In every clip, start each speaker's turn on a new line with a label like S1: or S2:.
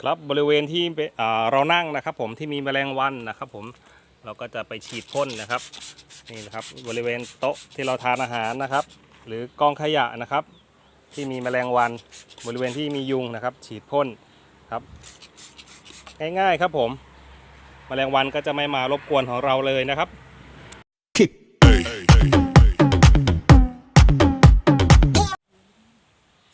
S1: ครับบริเวณที่เรานั่งนะครับ ผมที่มีแมลงวันนะครับ ผมเราก็จะไปฉีดพ่นนะครับนี่นะครับบริเวณโต๊ะที่เราทานอาหารนะครับ หรือกองขยะนะครับ ที่มีแมลงวันบริเวณที่มียุงนะครับ ฉีดพ่นครับ ง่ายๆครับผมแมลงวันก็จะไม่มารบกวนของเราเลยนะครับ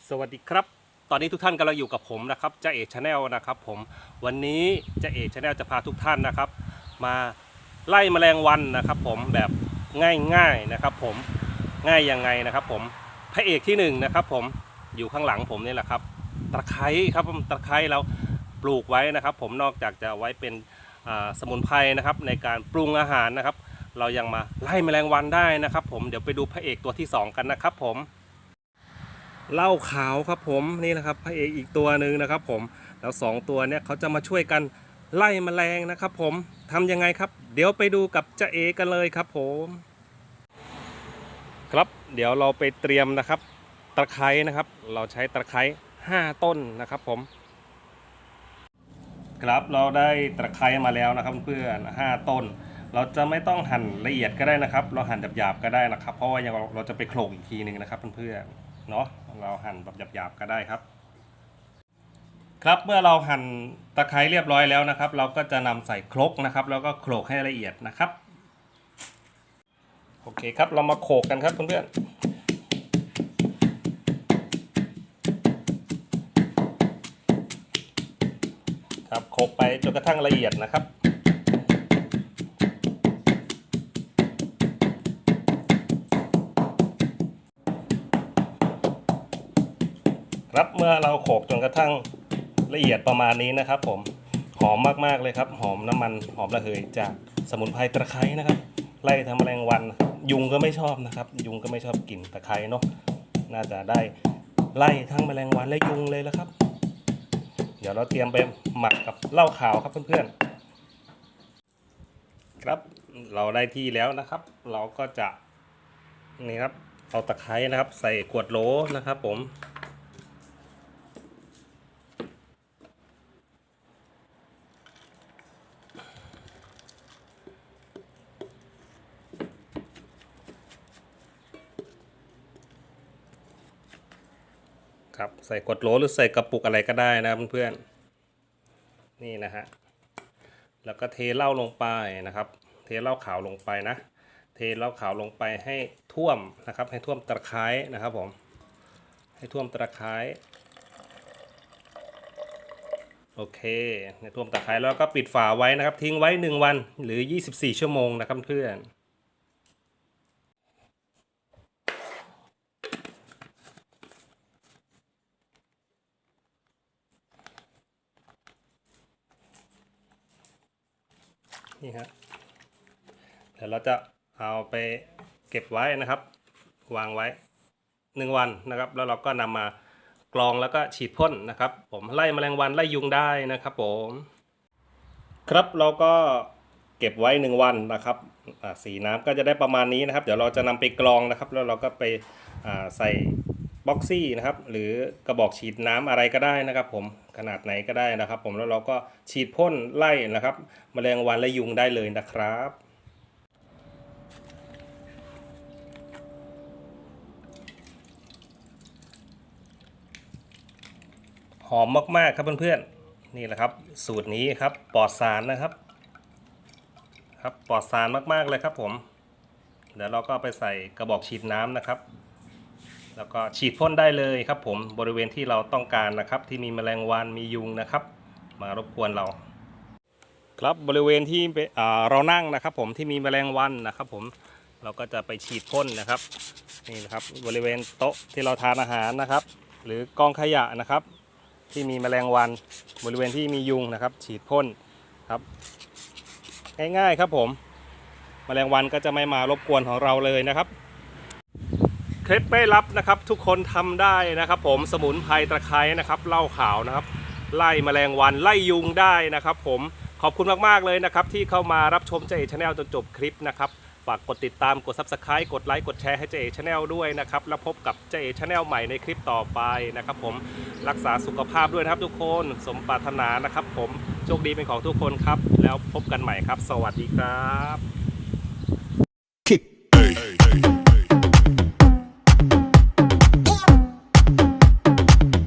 S1: สวัสดีครับ ตอนนี้ทุกท่านกำลังอยู่กับผมนะครับจ่าเอกชาแนลนะครับผมวันนี้จ่าเอกชาแนลจะพาทุกท่านนะครับ มาไล่แมลงวันนะครับผมแบบง่ายๆนะครับ ผมง่ายยังไงนะครับ ผมพระเอกที่หนึ่งนะครับ ผมอยู่ข้างหลังผมนี่แหละครับ ตะไคร้ครับผมตะไคร้เราปลูกไว้นะครับ ผมนอกจากจะไว้เป็นสมุนไพรนะครับ ในการปรุงอาหารนะครับ เรายังมาไล่แมลงวันได้นะครับ ผมเดี๋ยวไปดูพระเอกตัวที่สองกันนะครับ ผม เหล้าขาวครับผมนี่นะครับพระเอกอีกตัวหนึ่งนะครับผมแล้วสองตัวเนี่ยเขาจะมาช่วยกันไล่แมลงนะครับผมทำยังไงครับ เดี๋ยวไปดูกับเจ้าเอกันเลยครับผม ครับเดี๋ยวเราไปเตรียมนะครับ ตะไคร้นะครับ เราใช้ตะไคร้5ต้นนะครับผม ครับเราได้ตะไคร้มาแล้วนะครับเพื่อน5ต้น เราจะไม่ต้องหั่นละเอียดก็ได้นะครับ เราหั่นหยาบๆก็ได้นะครับ เพราะว่ายังเราจะไปโขลกอีกทีหนึ่งนะครับเพื่อนๆ เนาะเราหั่นแบบหยาบๆก็ได้ครับ ครับเมื่อเราหั่นตะไคร้เรียบร้อยแล้วนะครับ เราก็จะนำใส่ครกนะครับ แล้วก็โขลกให้ละเอียดนะครับโอเคครับเรามาโขลกกันครับเพื่อนๆครับโขลกไปจนกระทั่งละเอียดนะครับ ครับเมื่อเราโขกจนกระทั่งละเอียดประมาณนี้นะครับ ผมหอมมากๆเลยครับ หอมน้ำมันหอมระเหยจากสมุนไพรตะไคร้นะครับ ไล่ทำแมลงวัน ยุงก็ไม่ชอบนะครับ ยุงก็ไม่ชอบกลิ่นตะไคร้เนาะน่าจะได้ไล่ทั้งแมลงวันและยุงเลยแล้วครับ เดี๋ยวเราเตรียมไปหมักกับเหล้าขาวครับเพื่อนๆครับเราได้ที่แล้วนะครับ เราก็จะนี่ครับเอาตะไคร้นะครับ ใส่ขวดโหลนะครับ ผม ครับใส่กดโหลหรือใส่กระปุกอะไรก็ได้นะเพื่อนๆนี่นะฮะแล้วก็เทเหล้าลงไปนะครับ เทเหล้าขาวลงไปนะ เทเหล้าขาวลงไปให้ท่วมนะครับ ให้ท่วมตะไคร้นะครับผมให้ท่วมตะไคร้โอเคให้ท่วมตะไคร้แล้วก็ปิดฝาไว้นะครับ ทิ้งไว้ 1 วันหรือ 24 ชั่วโมงนะครับเพื่อน นี่ฮะเดี๋ยวเราจะเอาไปเก็บไว้นะครับ วางไว้หนึ่งวันนะครับ แล้วเราก็นำมากรองแล้วก็ฉีดพ่นนะครับ ผมไล่แมลงวันไล่ยุงได้นะครับผมครับเราก็เก็บไว้หนึ่งวันนะครับสีน้ำก็จะได้ประมาณนี้นะครับ เดี๋ยวเราจะนำไปกรองนะครับ แล้วเราก็ไปใส่ บ็อกซี่นะครับหรือกระบอกฉีดน้ำอะไรก็ได้นะครับผมขนาดไหนก็ได้นะครับ ผมแล้วเราก็ฉีดพ่นไล่นะครับมแมลงวันและยุงได้เลยนะครับ หอมมากๆครับเพื่อนๆนี่แหละครับ สูตรนี้ครับปลอดสารนะครับ ครับปลอดสารมากๆเลยครับผมเดี๋ยวเราก็ไปใส่กระบอกฉีดน้ำนะครับ แล้วก็ฉีดพ่นได้เลยครับผมบริเวณที่เราต้องการนะครับ ที่มีแมลงวันมียุงนะครับ มารบกวนเรา ครับบริเวณที่เรานั่งนะครับ ผมที่มีแมลงวันนะครับ ผมเราก็จะไปฉีดพ่นนะครับนี่นะครับบริเวณโต๊ะที่เราทานอาหารนะครับ หรือกองขยะนะครับ ที่มีแมลงวันบริเวณที่มียุงนะครับ ฉีดพ่นครับ ง่ายๆครับผม แมลงวันก็จะไม่มารบกวนของเราเลยนะครับ เคล็ดไม่ลับนะครับ ทุกคนทำได้นะครับ ผมสมุนไพรตะไคร้นะครับเหล้าขาวนะครับ ไล่แมลงวันไล่ยุงได้นะครับ ผมขอบคุณมาก ๆ เลยนะครับ ที่เข้ามารับชมเจเอชาแนลจนจบคลิปนะครับฝากกดติดตามกด Subscribe กดไลค์กดแชร์ให้เจเอชาแนลด้วยนะครับ แล้วพบกับเจเอชาแนลใหม่ในคลิปต่อไปนะครับ ผมรักษาสุขภาพด้วยนะครับทุกคนสมปรารถนานะครับ ผมโชคดีเป็นของทุกคนครับ แล้วพบกันใหม่ครับ สวัสดีครับ